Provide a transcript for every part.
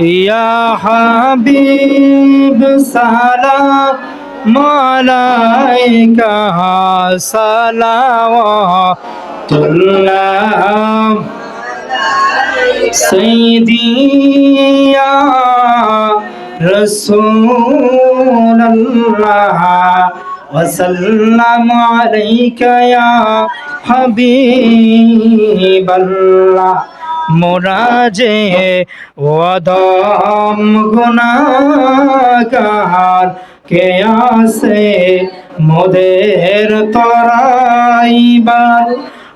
يا حبيب سلام عليك صلوات الله سيدي يا رسول الله وسلم عليك يا حبيب الله মোরাজে ওদম গুনাগার কে আসে মোদের তরাইবার?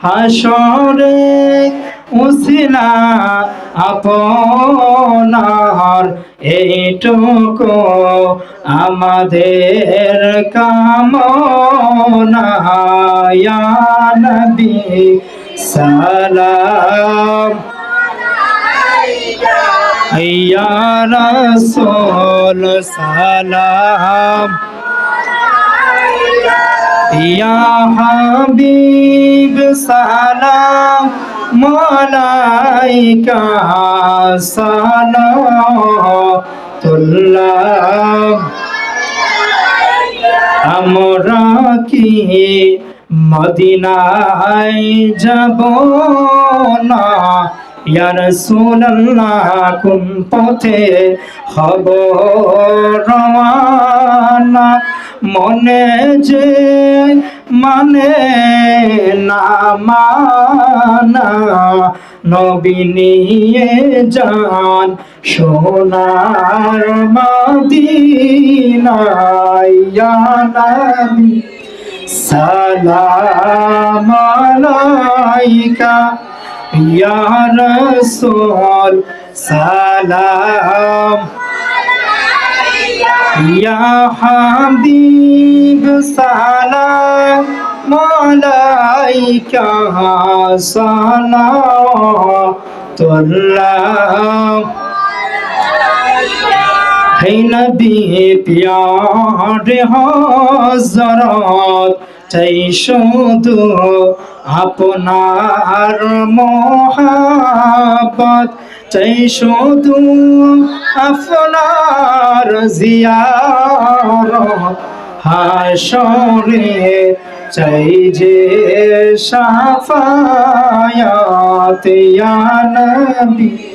হাসরে উসিলা আপনার, এইটুকু আমাদের কামনা। ইয়া নবী সালাম। ইয়া রাসূল সালাম। ইয়া হাবিব সালাম মালাইকা সালাতুল্লাহ আমরা কি মদিনায় যাব না? ইয়া রাসূলুল্লাহ, কোন পথে হব রওয়ানা? মনে যে মানে না মানা, নবী নিয়ে যান সোনার মাদিনায়। ইয়া নবী, সালাম আলাইকা। ইয়া রাসূল সালাম। ইয়া হাবিব সালাম। আলাইকা সালাতুল্লাহ হে নবী প্যারে হজরত চাই শুধু আপনার মহাবত চাই শুধু আপনার জিয়ারত। হাসরে চাই যে সাফায়াত নবী।